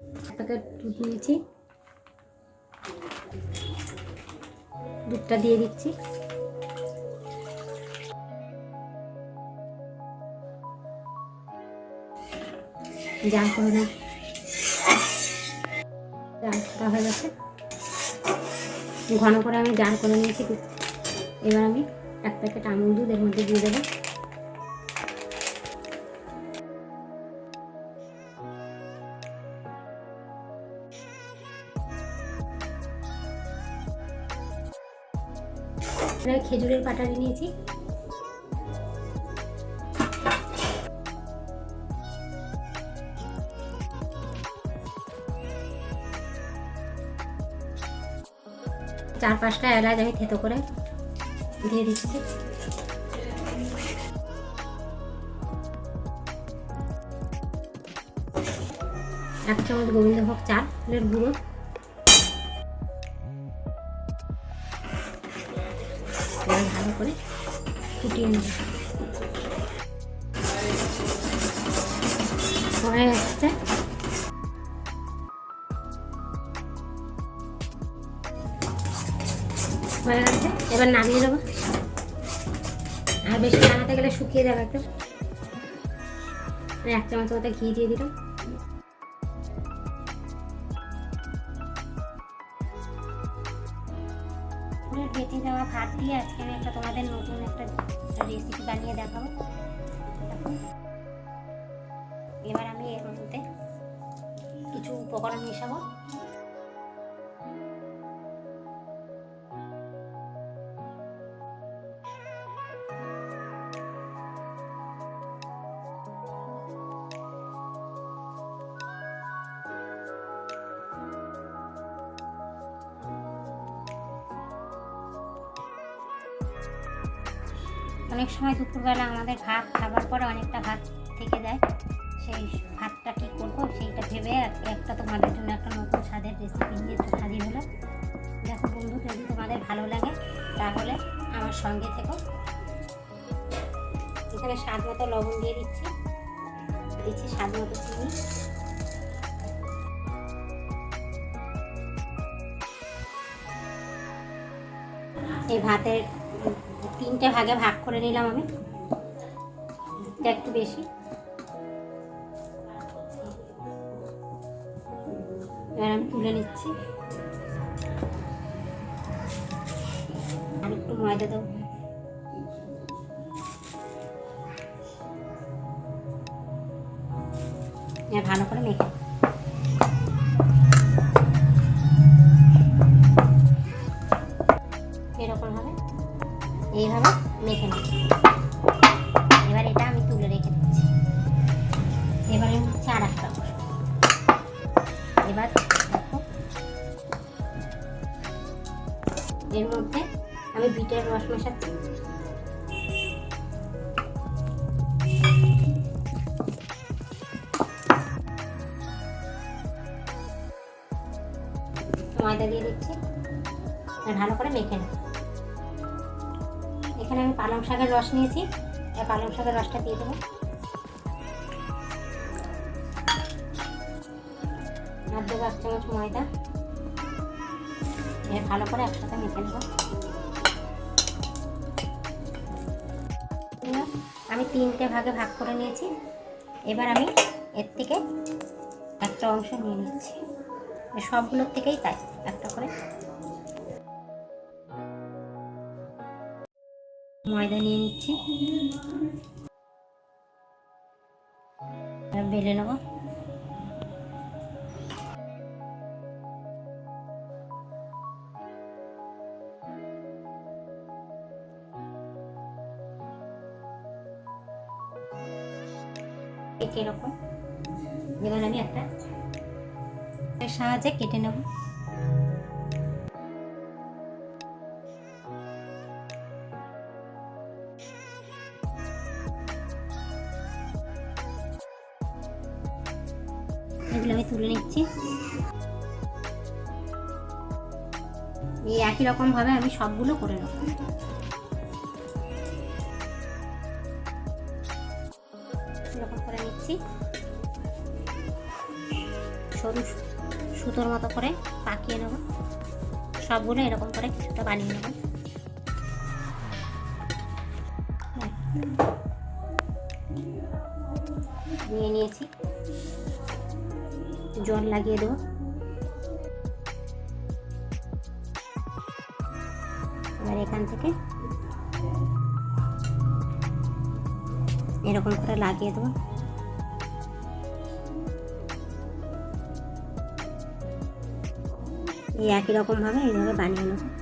Packet দুধ নিয়েছি দুধটা দিয়ে দিচ্ছি। জাল করে না জাল করা হয়ে গেছে। ঘন করে আমি জাল করে নিয়েছি এবার আমি এক প্যাকেট আমুল দুধ এর মধ্যে দিয়ে দেবো। খেজুরের কাটারি নিয়েছি। চার পাঁচটা এলাচ আমি থেতো করে দিয়ে দিচ্ছি। এক চামচ গোবিন্দভোগ চালের গুঁড়ো। ভালো করে ফুটিয়ে নেব হয়ে আসছে। হয়ে গেছে। এবার নামিয়ে দেবো আর বেশি নামাতে গেলে শুকিয়ে যাবে একটু এক চামচ মতো ঘি দিয়ে দিলাম। বেটে ভাত দিয়ে আজকে আমি একটা তোমাদের নতুন একটা রেসিপি বানিয়ে দেখাবো। এবার আমি এর মধ্যে কিছু উপকরণ মেশাবো। অনেক সময় দুপুরবেলা আমাদের ভাত, খাবার পরে অনেকটা ভাত থেকে যায়। সেই ভাতটা কী করব সেইটা ভেবে আজকে একটা তোমাদের জন্য একটা নতুন স্বাদের রেসিপি নিয়ে হাজির হলো দেখো বন্ধু, যদি তোমাদের ভালো লাগে, তাহলে আমার সঙ্গে থেকো। এখানে স্বাদ মতো লবণ দিয়ে দিচ্ছি। দিচ্ছি স্বাদ মতো চিনি। এই ভাতের তিনটে ভাগে ভাগ করে নিলাম আমি। একটু বেশি। এবার আমি তুলে নিচ্ছি। আর একটু ময়দা দেবো। ভালো করে মেখে এবার এর মধ্যে আমি বিটের রস মেশাচ্ছি। ময়দা দিয়ে দিচ্ছি। ভালো করে মেখে নেব। এখানে আমি পালং শাকের রস নিয়েছি। পালং শাকের রসটা দিয়ে দেবো। আর দেবো এক চামচ ময়দা এর ভালো করে একসাথে মেখে নেব। আমি তিনটে ভাগে ভাগ করে নিয়েছি। এবার আমি এর থেকে একটা অংশ নিয়ে নিচ্ছি। সবগুলোর থেকেই তাই, একটা করে। ময়দা নিয়ে নিচ্ছি। বেলে নেব। ঠিক এরকম। এবার আমি একটা সাহায্যে কেটে নেব। এগুলো আমি তুলে নিচ্ছি। এই একই রকম ভাবে আমি সবগুলো করে নেব। এরকম করে নিচ্ছি, সরু সুতোর মতো করে পাকিয়ে নেব। সবগুলো এরকম করে কিছুটা বানিয়ে নেব। নিয়ে নিয়েছি। জল লাগিয়ে দেবো। এবার এখান থেকে এরকম করে লাগিয়ে দেবো। এই একই রকমভাবে এইভাবে বানিয়ে নেব।